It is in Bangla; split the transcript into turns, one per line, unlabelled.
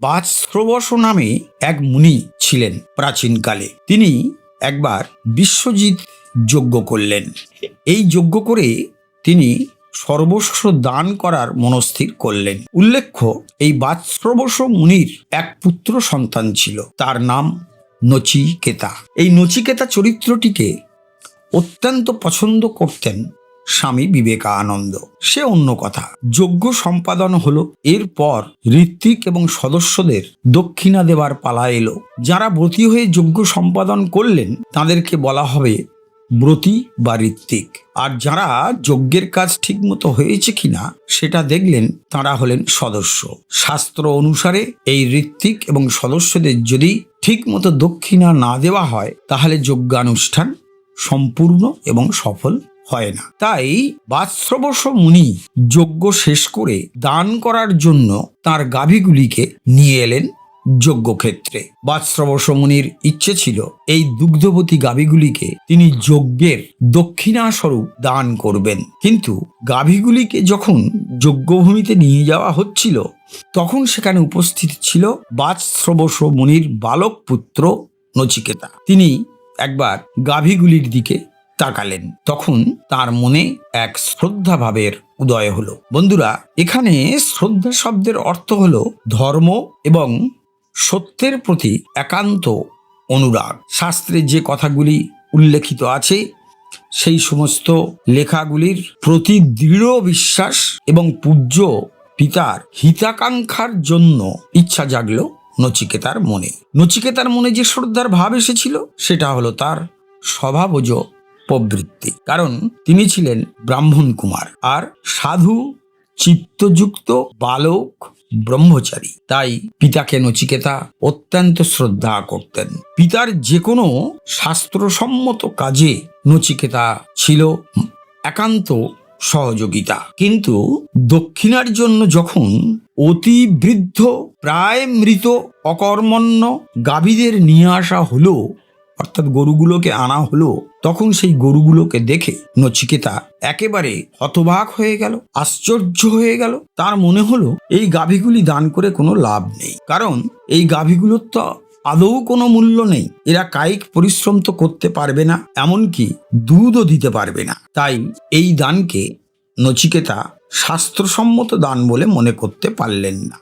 বাৎস্রবস নামে এক মুনি ছিলেন প্রাচীনকালে। তিনি একবার বিশ্বজিৎ যজ্ঞ করলেন। এই যজ্ঞ করে তিনি সর্বস্ব দান করার মনস্থির করলেন। উল্লেখ্য, এই বাৎস্রবস মুনির এক পুত্র সন্তান ছিল, তার নাম নচিকেতা। এই নচিকেতা চরিত্রটিকে অত্যন্ত পছন্দ করতেন স্বামী বিবেকানন্দ। সে অন্য কথা। যজ্ঞ সম্পাদন হলো, এরপর ঋত্বিক এবং সদস্যদের দক্ষিণা দেবার পালা এলো। যারা ব্রতী হয়ে যজ্ঞ সম্পাদন করলেন, তাদেরকে বলা হবে ব্রতী বা ঋত্বিক। আর যারা যজ্ঞের কাজ ঠিকমতো হয়েছে কিনা, সেটা দেখলেন তারা হলেন সদস্য। শাস্ত্র অনুসারে এই ঋত্বিক এবং সদস্যদের যদি ঠিকমতো দক্ষিণা না দেওয়া হয়, তাহলে যজ্ঞানুষ্ঠান সম্পূর্ণ এবং সফল হয় না। তাই বাৎস্রবস মুনি যজ্ঞ শেষ করে দান করার জন্য তার গাভীগুলিকে নিয়ে এলেন যজ্ঞক্ষেত্রে। বাৎস্রবস মুনির ইচ্ছে ছিল এই দুগ্ধবতী গাভীগুলিকে তিনি যজ্ঞের দক্ষিণাস্বরূপ দান করবেন। কিন্তু গাভীগুলিকে যখন যজ্ঞভূমিতে নিয়ে যাওয়া হচ্ছিল, তখন সেখানে উপস্থিত ছিল বাৎস্রবস মুনির বালক পুত্র নচিকেতা। তিনি একবার গাভীগুলির দিকে তাকালেন। তখন তার মনে এক শ্রদ্ধা ভাবের উদয় হলো। বন্ধুরা, এখানে শ্রদ্ধা শব্দের অর্থ হলো ধর্ম এবং সত্যের প্রতি একান্ত অনুরাগ। শাস্ত্রে যে কথাগুলি উল্লেখিত আছে, সেই সমস্ত লেখাগুলির প্রতি দৃঢ় বিশ্বাস এবং পূজ্য পিতার হিতাকাঙ্ক্ষার জন্য ইচ্ছা জাগলো নচিকেতার মনে। নচিকেতার মনে যে শ্রদ্ধার ভাব এসেছিল, সেটা হলো তার স্বভাবজ প্রবৃত্তি। কারণ তিনি ছিলেন ব্রাহ্মণ কুমার আর সাধু চিত্তযুক্ত বালক ব্রহ্মচারী। তাই পিতাকে নচিকেতা অত্যন্ত শ্রদ্ধা করতেন। পিতার যে কোনো শাস্ত্রসম্মত কাজে নচিকেতা ছিল একান্ত সহযোগিতা। কিন্তু দক্ষিণার জন্য যখন অতি বৃদ্ধ, প্রায় মৃত, অকর্মণ্য গাভীদের নিয়ে আসা হলো অর্থাৎ গরুগুলোকে আনা হলো, তখন সেই গরুগুলোকে দেখে নচিকেতা একেবারে হতবাক হয়ে গেল, আশ্চর্য হয়ে গেল। তার মনে হলো, এই গাভীগুলি দান করে কোনো লাভ নেই, কারণ এই গাভীগুলোর তো আদৌ কোনো মূল্য নেই। এরা কায়িক পরিশ্রম তো করতে পারবে না, এমনকি দুধও দিতে পারবে না। তাই এই দানকে নচিকেতা শাস্ত্রসম্মত দান বলে মনে করতে পারলেন না।